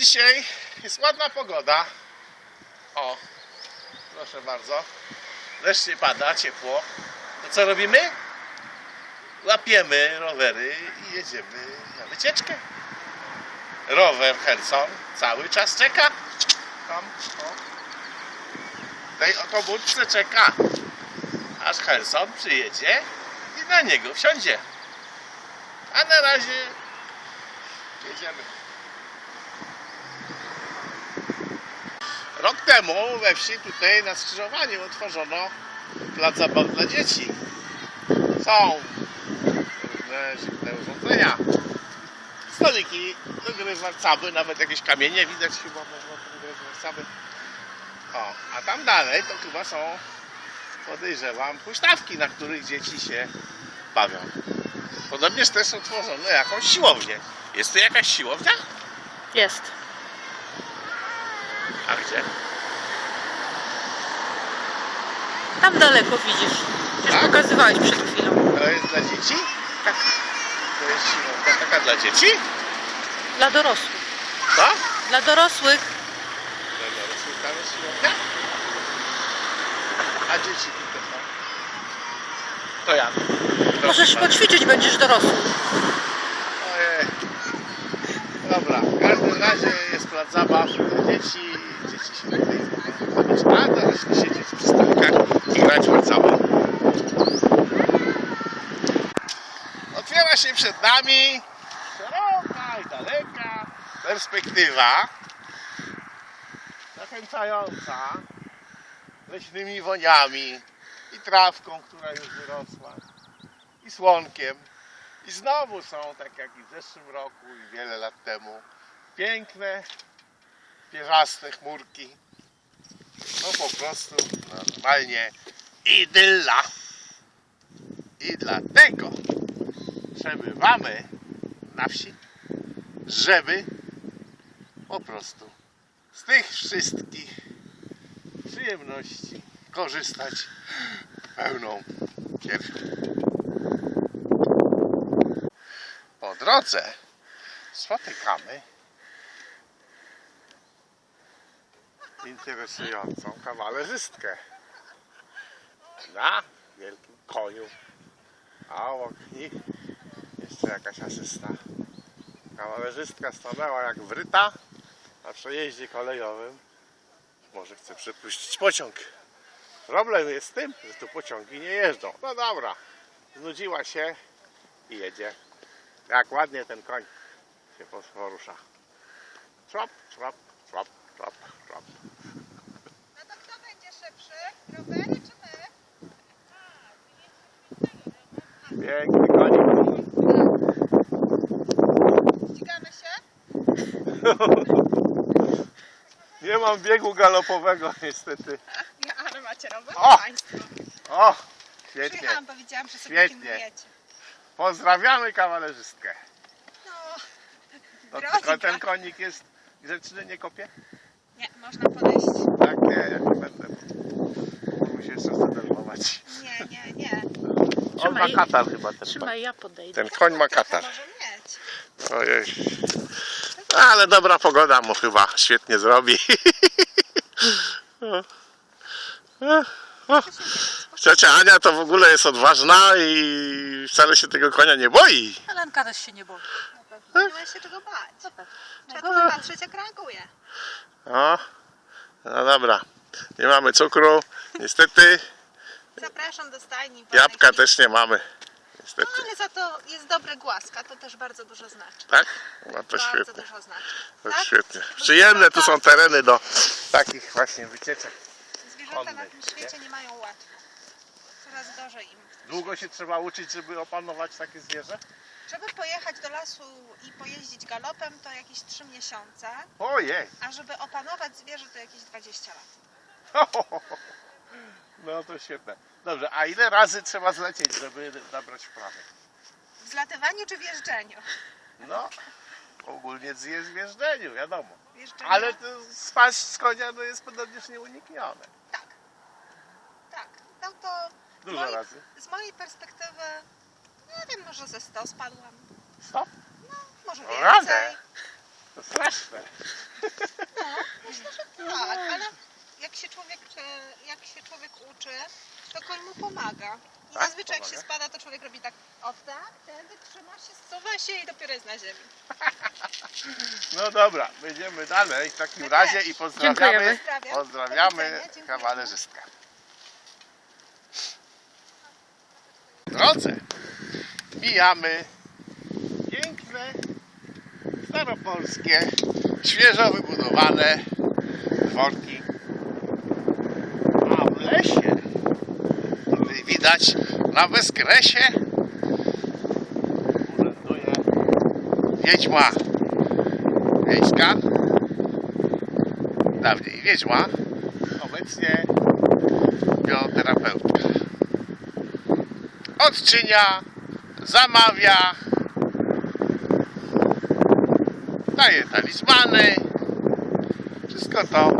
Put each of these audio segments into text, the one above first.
Dzisiaj jest ładna pogoda. O, proszę bardzo. Deszcz nie pada, ciepło. To co robimy? Łapiemy rowery i jedziemy na wycieczkę. Rower Herson cały czas czeka. Tam, o. W tej oto budce czeka. Aż Herson przyjedzie i na niego wsiądzie. A na razie jedziemy. Rok temu we wsi tutaj na skrzyżowaniu otworzono plac zabaw dla dzieci. Są różne dziwne urządzenia. Stoliki do gry warcaby, nawet jakieś kamienie widać chyba można grać w warcaby. O, a tam dalej to chyba są, podejrzewam, huśtawki, na których dzieci się bawią. Podobnież też otworzono jakąś siłownię. Jest tu jakaś siłownia? Jest. A gdzie? Tam daleko widzisz. Już Tak? pokazywałeś przed chwilą. To jest dla dzieci? Tak. To jest siłownia taka dla dzieci? Dla dorosłych. Co? Dla dorosłych Dla dorosłych tam jest siłownia? A dzieci tutaj są? To ja. Proszę możesz poćwiczyć, będziesz dorosły. Ojej. Dobra, w każdym razie jest plac zabaw dla dzieci. Dzieci się A dorośli siedzieć przy stolikach i grać w warcaby. Otwiera się przed nami szeroka i daleka perspektywa zachęcająca leśnymi woniami i trawką, która już wyrosła i słonkiem. I znowu są, tak jak i w zeszłym roku i wiele lat temu, piękne, pierzaste chmurki. No po prostu normalnie idylla. I dlatego przebywamy na wsi, żeby po prostu z tych wszystkich przyjemności korzystać pełną piersią. Po drodze spotykamy interesującą kawalerzystkę na wielkim koniu. A obok nich jeszcze jakaś asysta. Kawalerzystka stanęła jak wryta na przejeździe kolejowym. Może chce przepuścić pociąg. Problem jest z tym, że tu pociągi nie jeżdżą. No dobra, znudziła się i jedzie. Jak ładnie ten koń się porusza. Człap, człap, człap. No to kto będzie szybszy? Rowery czy my? Piękny konik. Ścigamy się? Nie mam biegu galopowego niestety. Ja, ale macie rower O! państwo. O, świetnie. Przyjechałam, powiedziałam, że sobie Świetnie. pilnujecie. Pozdrawiamy kawalerzystkę. No, No, Drodzy tylko ten konik jest grzeczny, nie kopie? nie, można podejść. Tak, nie, ja nie będę. Muszę się jeszcze zdenerwować. Nie, nie, nie. On ma katar chyba ten koń. Trzymaj, ja podejdę. Ten koń ma katar. może mieć. Ojej. Ale dobra pogoda mu chyba świetnie zrobi. Ciocia Ania to w ogóle jest odważna i wcale się tego konia nie boi. Helenka też się nie boi. Nie ma się czego bać. Trzeba tylko patrzeć jak reaguje. O, no dobra. Nie mamy cukru, niestety. Zapraszam do stajni. Jabłka też nie mamy. No Niestety. ale za to jest dobre głaska, to też bardzo dużo znaczy. Tak? No to bardzo świetnie. dużo znaczy. To tak? świetnie. Przyjemne tu są tereny do takich właśnie wycieczek. Zwierzęta na tym świecie nie mają łatwo. Coraz gorzej im. Długo się trzeba uczyć, żeby opanować takie zwierzę? Żeby pojechać do lasu i pojeździć galopem to jakieś 3 miesiące, Ojej. a żeby opanować zwierzę to jakieś 20 lat. No to świetne. Dobrze, a ile razy trzeba zlecieć, żeby nabrać wprawy? W zlatywaniu czy w jeżdżeniu? No, ogólnie w wjeżdżeniu, wiadomo. Ale to spaść z konia to jest podobnież nieuniknione. tak. No to Dużo razy. z mojej perspektywy, nie wiem, może ze 100 spadłam. Stop. Może O więcej. radę. To straszne. Się człowiek, e, jak się człowiek uczy, to koń mu pomaga. I Tak? zazwyczaj jak się Pomaga? spada, to człowiek robi tak, o tak, wtedy trzyma się, zsuwa się i dopiero jest na ziemi. No dobra, będziemy dalej w takim My razie też. i pozdrawiamy, Dziękujemy. Pozdrawiamy kawalerzystkę. Drodzy, mijamy piękne, staropolskie, świeżo wybudowane dworki. A w lesie, tutaj widać na bezkresie, urzęduje wiedźma. Wiejska, dawniej wiedźma, obecnie bioterapeutka. Odczynia, zamawia, daje talizmany, wszystko to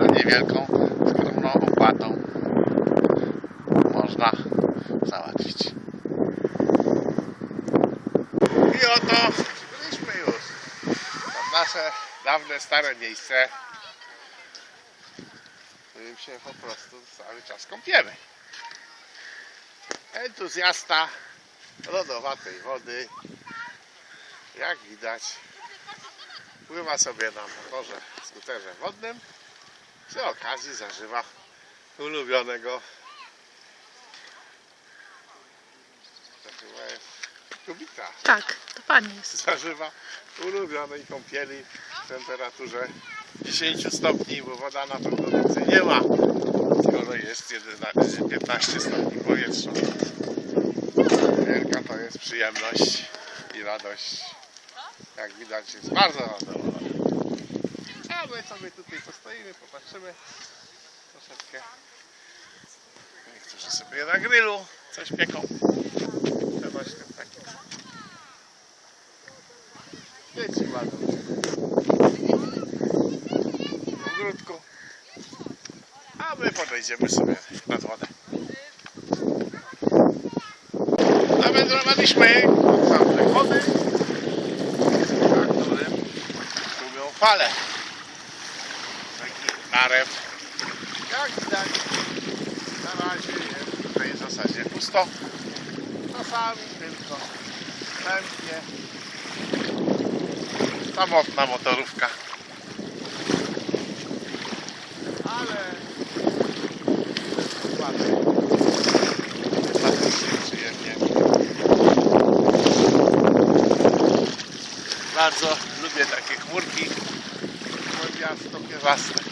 za niewielką, I oto byliśmy już. W nasze dawne, stare miejsce, w którym się po prostu cały czas kąpiemy. Entuzjasta lodowatej wody, jak widać, pływa sobie na motorze, skuterze wodnym, przy okazji zażywa ulubionego to jest kubika Tak, to pani jest. zażywa ulubionej kąpieli w temperaturze 10 stopni, bo woda na pewno więcej nie ma, skoro jest 11, 15 stopni powietrza. Wielka to jest przyjemność i radość. Jak widać jest bardzo zadowolony. A my sobie tutaj postoimy, popatrzymy troszeczkę. Niektórzy sobie na grillu coś pieką. Przenośnym takim. Dzieci ładą w ogródku. A my podejdziemy sobie nad wodę. Zawędrowaliśmy do tamtej wody, na którym szumią fale. Taki narew. Jak widać, na razie jest tutaj w zasadzie pusto. Czasami tylko chętnie samotna motorówka. Ale. Bardzo lubię takie chmurki. Bo miasto pierzaste.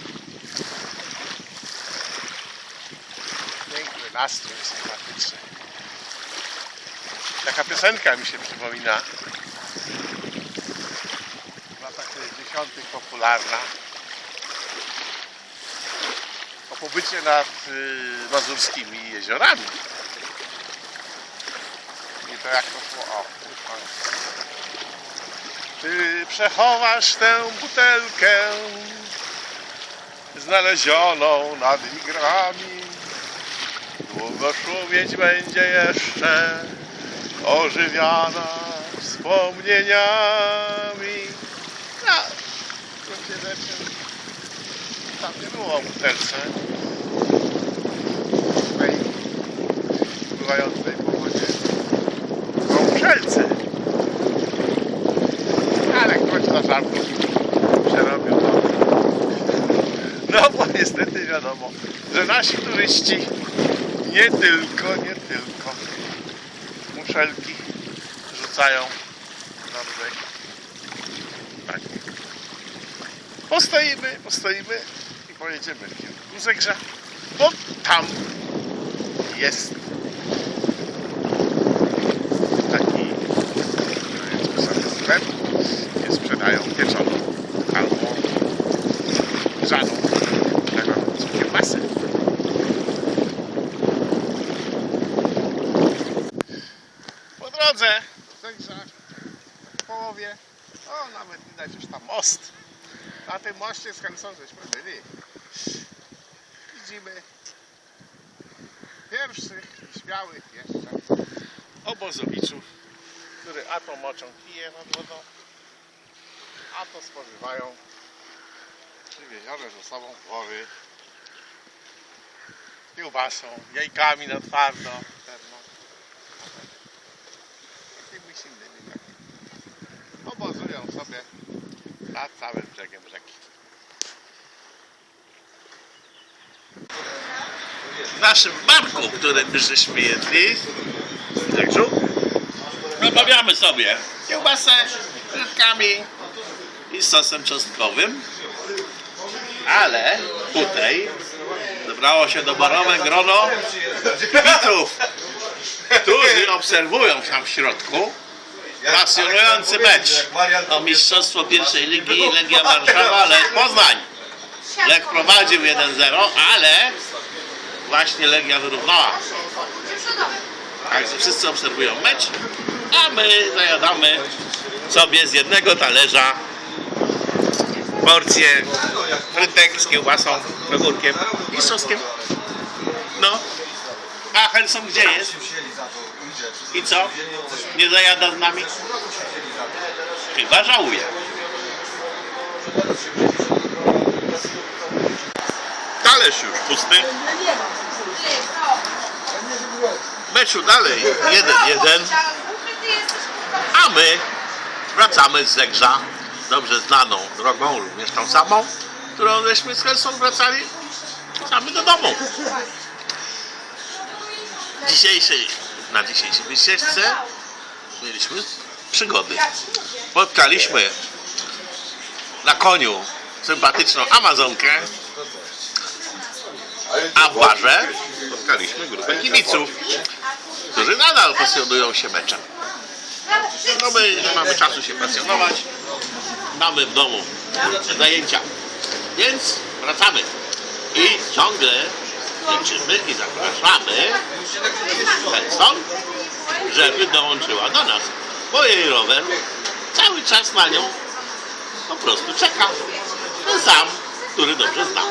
Piękny nastrój, sympatyczny. Taka piosenka mi się przypomina w latach 60. popularna. O pobycie nad y, mazurskimi jeziorami. I to jak to szło? O. Ty przechowasz tę butelkę znalezioną nad igrami. Długo szumieć będzie jeszcze ożywiana wspomnieniami. No, gruncie rzeczy tam nie było o butelce. Tej pływającej po wodzie są wszelce. Ale ktoś na żartów przerobił to. No bo niestety wiadomo, że nasi turyści nie tylko, nie muszelki rzucają na brzeg. Tak. Postoimy, postoimy i pojedziemy w kierunku Zegrza, bo tam jest taki sklep, gdzie sprzedają pieczoną albo grzaną tego kiełbasę. Po drodze do Zegrza w połowie, o nawet widać już tam most. Na tym moście z chęcą żeśmy byli. Widzimy pierwszych śmiałych jeszcze obozowiczów, które a to moczą kije nad wodą, a to spożywają przywiezione ze sobą wory kiełbasą, jajkami na twardo. Jakimiś innymi takimi. Obozują sobie nad całym brzegiem rzeki. W naszym barku, który my żeśmy jedli, Jakżu, namawiamy sobie kiełbasę z frytkami i sosem czosnkowym. Ale tutaj zebrało się doborowe grono kibiców, którzy obserwują tam w środku pasjonujący mecz o Mistrzostwo pierwszej ligi Legia Warszawa, Lech Poznań. Lech prowadził 1-0, ale właśnie Legia wyrównała. Także wszyscy obserwują mecz, a my zajadamy sobie z jednego talerza porcję frytek z kiełbasą, ogórkiem i soskiem. No. A Helson gdzie jest? I co? Nie zajada z nami? Chyba żałuje. Talerz już pusty. Meczu dalej 1-1. A my wracamy z Zegrza, dobrze znaną drogą, również tą samą, którą żeśmy z Helson wracali, wracamy do domu. Dzisiejszej, na dzisiejszej wycieczce mieliśmy przygody. Spotkaliśmy na koniu sympatyczną Amazonkę, a w barze spotkaliśmy grupę kibiców, którzy nadal pasjonują się meczem. No my nie mamy czasu się pasjonować. Mamy w domu zajęcia. Więc wracamy. I ciągle liczymy i zapraszamy Benson, żeby dołączyła do nas. Bo jej rower cały czas na nią po prostu czeka. Ten sam, który dobrze znam.